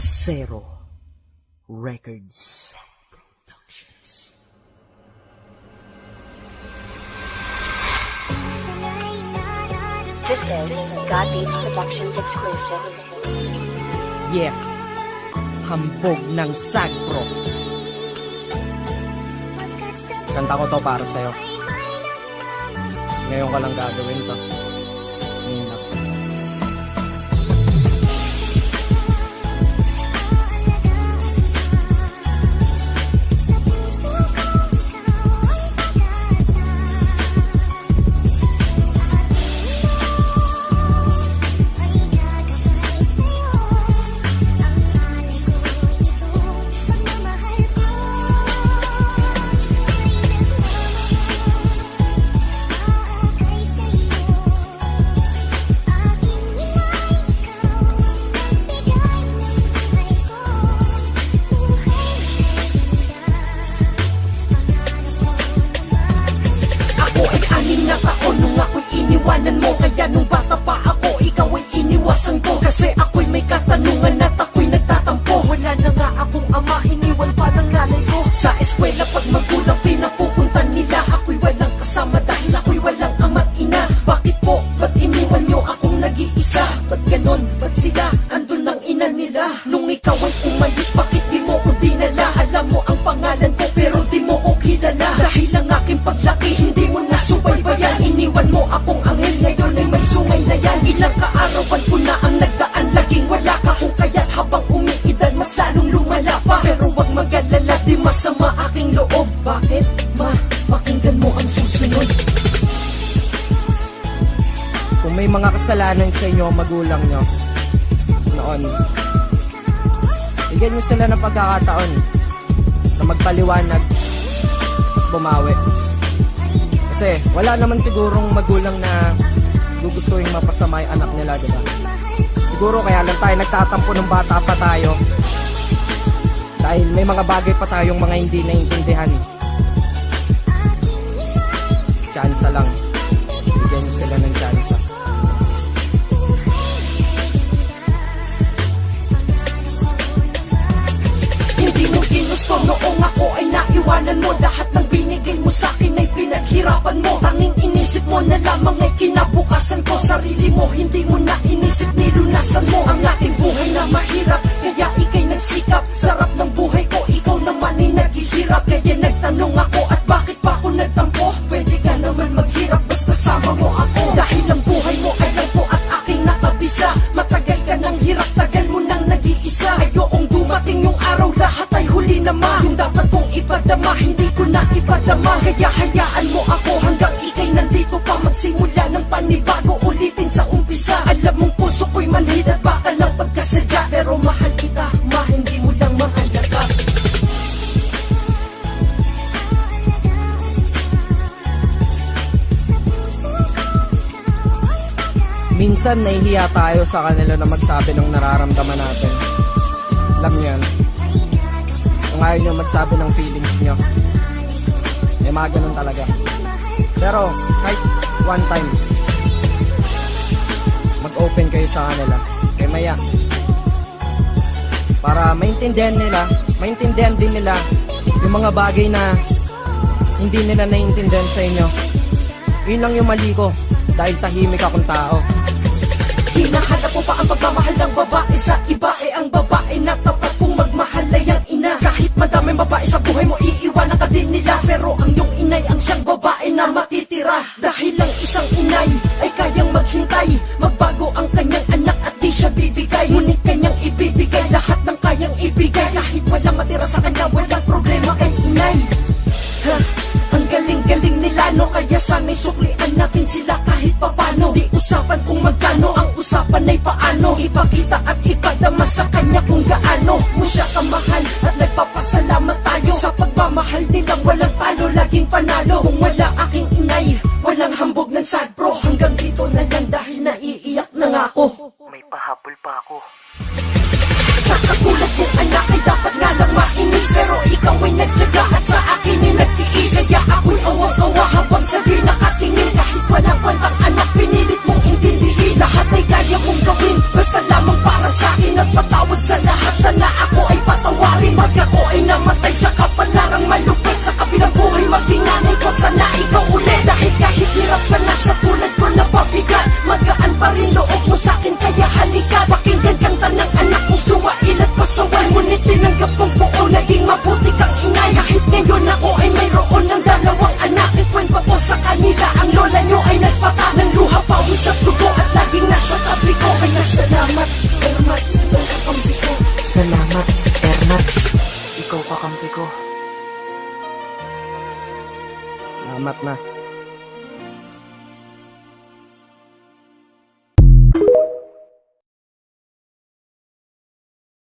Acero Records. This is God Beats Productions exclusive. Yeah. Hambog ng Sagpro. Kanta ko to para sa'yo. Ngayon ka lang gagawin to. Ay iniwasan ko Kasi ako'y may katanungan at ako'y nagtatampo. Wala na nga akong ama, iniwan pa ng nanay ko. Sa eskwela pag magulang pinapupuntan nila Ako'y walang kasama dahil ako'y walang ama't ina. Bakit po, ba't iniwan nyo akong nag-iisa? Ba't ganon, ba't sila, andun ng ina nila? Nung ikaw ay umalis, bakit Pero wag mag-alala, di masama aking loob Bakit? Ma, pakinggan mo ang susunod Kung may mga kasalanan sa inyo, magulang nyo, noon, bigyan nyo sila ng pagkakataon na magpaliwanag, bumawi. Kasi wala naman sigurong magulang na gugustuhin mapasama yung anak nila, di ba? Siguro kaya lang tayo nagtatampo ng bata pa tayo. Dahil may mga bagay pa tayong mga hindi naiintindihan. Tsansa lang. Bigyan nyo sila ng tsansa. Hindi mo ginusto noong ako ay naiwanan mo Lahat ng binigay mo sa akin ay pinaghirapan mo Tanging inisip mo na lamang ay kinabukasan ko Sarili mo, hindi mo na inisip nilunasan mo Ang ating buhay na mahirap, kaya ikay nagsikap Sarap ng buhay ko, ikaw naman ay naghihirap. Kaya nagtanong ako at bakit pa ako nagtampo? Pwede ka naman maghirap basta sama mo ako. Dahil ang buhay mo ay ko at aking nakabisa. Matagal ka ng hirap, tagal mo nang nag-iisa. Ayokong dumating yung araw, lahat ay huli na ma Yung dapat kong ipadama, hindi ko na ipadama. Kaya Minsan nahihiya tayo sa kanila na magsabi ng nararamdaman natin. Alam niyo yan. Kung ayaw nyo magsabi ng feelings nyo. Eh mga ganun talaga. Pero kahit one time, mag-open kayo sa kanila. Kaya maya. Para maintindihan nila, maintindihan din nila yung mga bagay na hindi nila naiintindihan sa inyo. Yun lang yung mali ko dahil tahimik akong tao. Hinahanap mo pa ang pagmamahal ng babae sa iba Eh ang babae na tapat kung magmahal ay ang ina. Kahit madaming babae sa buhay mo iiwanan ka din nila. Pero ang iyong inay ang siyang babae na matitira. Dahil ang isang inay ay kayang maghintay Magbago ang kanyang anak at di siya bibigay. Ngunit kanyang ibibigay lahat ng kayang ibigay. Kahit walang matira sa kanya walang problema kay inay. Ha? Ang galing-galing nila no? Kaya sana'y suklian natin sila kahit papano. Di usapan kung magkano Ang usapan ay paano. Ipakita at ipadama sa kanya kung gaano Mo siya kamahal at nagpapasalamat tayo. Sa pagmamahal nilang walang talo Laging panalo. Kung wala aking inay Walang hambog ng sad bro. Hanggang dito na lang dahil naiiyak na nga ako. May pahabol pa ako. Makinig ka, pakinggan kang tanang anak kong suwain at pasawan. Ngunit tinanggap kong buo, naging mabuti kang inay. Kahit ngayon ako ay mayroon ng dalawang anak. Ikwento ko sa kanila, ang lola nyo ay nagpata Ng luha, pawis at lugo at laging nasa tabi ko Kaya salamat, Hermats, ikaw kakampi ko. Salamat, Hermats, ikaw kakampi ko. Salamat na.